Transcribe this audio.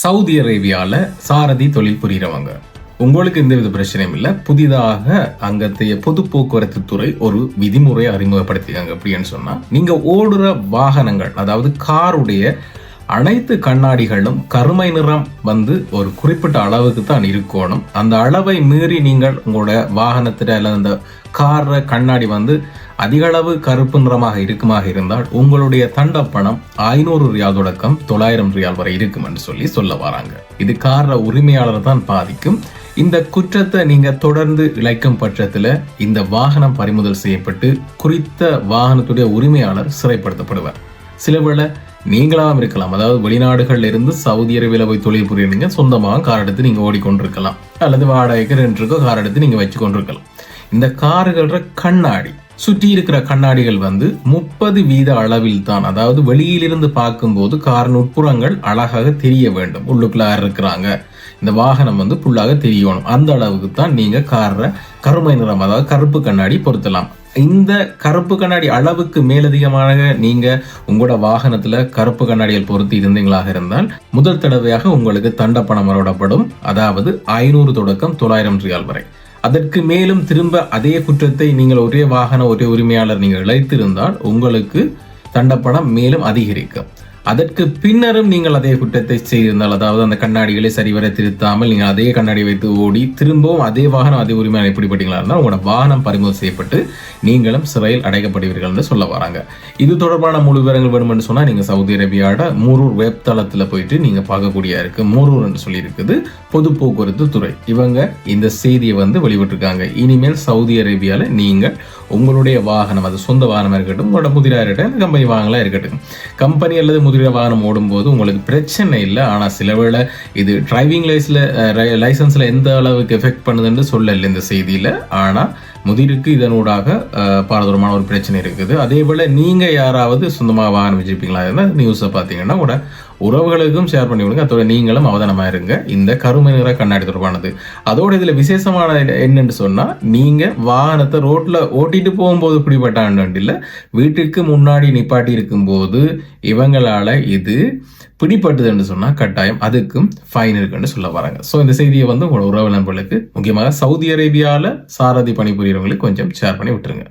Saudi அரேபியால சாரதி தொழில் புரிகிறவங்க உங்களுக்கு எந்தவித பிரச்சனையும் இல்லை. புதிதாக அங்கத்தைய பொது போக்குவரத்து துறை ஒரு விதிமுறையை அறிமுகப்படுத்திக்காங்க அப்படின்னு சொன்னால் நீங்கள் ஓடுற வாகனங்கள் அதாவது காருடைய அனைத்து கண்ணாடிகளும் கருமை நிறம் வந்து ஒரு குறிப்பிட்ட அளவுக்கு தான் இருக்கணும். அந்த அளவை மீறி நீங்கள் உங்களோட வாகனத்தில் அல்லது அந்த கார கண்ணாடி வந்து அதிகளவு கருப்பு நிறமாக இருக்குமாக இருந்தால் உங்களுடைய தண்டப்பணம் ஐநூறு ரியால் தொடக்கம் தொள்ளாயிரம் ரியால் வரை இருக்கும் என்று சொல்லி சொல்ல வராங்க. இது கார உரிமையாளர் தான் பாதிக்கும். இந்த குற்றத்தை நீங்க தொடர்ந்து இழைக்கும் பட்சத்துல இந்த வாகனம் பறிமுதல் செய்யப்பட்டு குறித்த வாகனத்துடைய உரிமையாளர் சிறைப்படுத்தப்படுவார். சில நீங்களாகவும் இருக்கலாம். அதாவது வெளிநாடுகள்ல இருந்து சவுதி அரேபியாவில் போய் தொழில் புரியுறீங்க சொந்தமாக கார் எடுத்து நீங்க ஓடிக்கொண்டிருக்கலாம். அல்லது வாடகைக்கு ரெண்டுக்கோ கார் எடுத்து நீங்க வச்சு கொண்டிருக்கலாம் இந்த கார்கள கண்ணாடி சுற்றி இருக்கிற கண்ணாடிகள் வந்து முப்பது வீத அளவில் தான் அதாவது வெளியிலிருந்து பார்க்கும்போது காரின் உட்புறங்கள் அழகாக தெரிய வேண்டும். உள்ளுக்குள்ள இருக்கிறாங்க. இந்த வாகனம் வந்து புல்லாக தெரியணும். அந்த அளவுக்கு தான் நீங்க காரை கருமை நிறம் அதாவது கருப்பு கண்ணாடி பொருத்தலாம். இந்த கருப்பு கண்ணாடி அளவுக்கு மேலதிகமாக நீங்க உங்களோட வாகனத்துல கருப்பு கண்ணாடிகள் பொருத்தி இருந்தீங்களாக இருந்தால் முதல் தடவையாக உங்களுக்கு தண்டப்பணம் வரப்படும் அதாவது ஐநூறு தொடக்கம் தொள்ளாயிரம் ரியால் வரை. அதற்கு மேலும் திரும்ப அதே குற்றத்தை நீங்கள் ஒரே வாகன ஒரே உரிமையாளர் நீங்கள் இழைத்திருந்தால் உங்களுக்கு தண்டப்பணம் மேலும் அதிகரிக்கும். அதற்கு பின்னரும் நீங்கள் அதே குற்றத்தை செய்திருந்தால் அதாவது அந்த கண்ணாடிகளை சரிவர திருத்தாமல் நீங்கள் அதே கண்ணாடி வைத்து ஓடி திரும்பவும் அதே வாகனம் அதே உரிமையாளர் எப்படிப்பட்டீங்களா இருந்தால் உங்களோட வாகனம் பறிமுதல் செய்யப்பட்டு நீங்களும் சிறையில் அடைக்கப்படுவீர்கள் என்று சொல்ல வராங்க. இது தொடர்பான முழு விவரங்கள் வேணும்னு சொன்னால் நீங்கள் சவுதி அரேபியாவோட மூரூர் வெப் தளத்தில் போயிட்டு நீங்கள் பார்க்கக்கூடிய இருக்கு. மூரூர் என்று சொல்லியிருக்குது. பொது போக்குவரத்து துறை. இவங்க இந்த செய்தியை வந்து வெளிவிட்டிருக்காங்க இனிமேல் சவுதி அரேபியாவில் நீங்கள் உங்களுடைய வாகனம் அது சொந்த வாகனமாக இருக்கட்டும் உங்களோட முதிராக இருக்கட்டும் கம்பெனி வாகனங்களா இருக்கட்டும். கம்பெனி அல்லது முதிர வாகனம் ஓடும்போது உங்களுக்கு பிரச்சனை இல்லை. ஆனால் சில வேளை இது டிரைவிங் லைஸில் லைசன்ஸ்ல எந்த அளவுக்கு எஃபெக்ட் பண்ணுதுன்னு சொல்லலை இந்த செய்தியில. ஆனா முதிருக்கு இதனூடாக பாரதூரமான ஒரு பிரச்சனை இருக்குது. அதே போல் நீங்கள் யாராவது சொந்தமாக வாகனம் வச்சுருப்பீங்களா இருந்தால் நியூஸை பார்த்தீங்கன்னா கூட உறவுகளுக்கும் ஷேர் பண்ணி விடுங்க. அதோட நீங்களும் அவதானமாக இருங்க. இந்த கருமை நிற கண்ணாடி தொடர்பானது. அதோட இதில் விசேஷமான என்னன்னு சொன்னால் நீங்கள் வாகனத்தை ரோட்டில் ஓட்டிட்டு போகும்போது பிடிபட்டாண்டு இல்லை வீட்டுக்கு முன்னாடி நிப்பாட்டி இருக்கும்போது இவங்களால் இது பிடிப்பட்டதுன்னு சொன்னால் கட்டாயம் அதுக்கும் ஃபைன் இருக்குன்னு சொல்ல வராங்க. ஸோ இந்த செய்தியை வந்து உங்களோட உறவு நண்பர்களுக்கு முக்கியமாக சவுதி அரேபியாவில் சாரதி பணிபுரியவங்களுக்கு கொஞ்சம் ஷேர் பண்ணி விட்டுருங்க.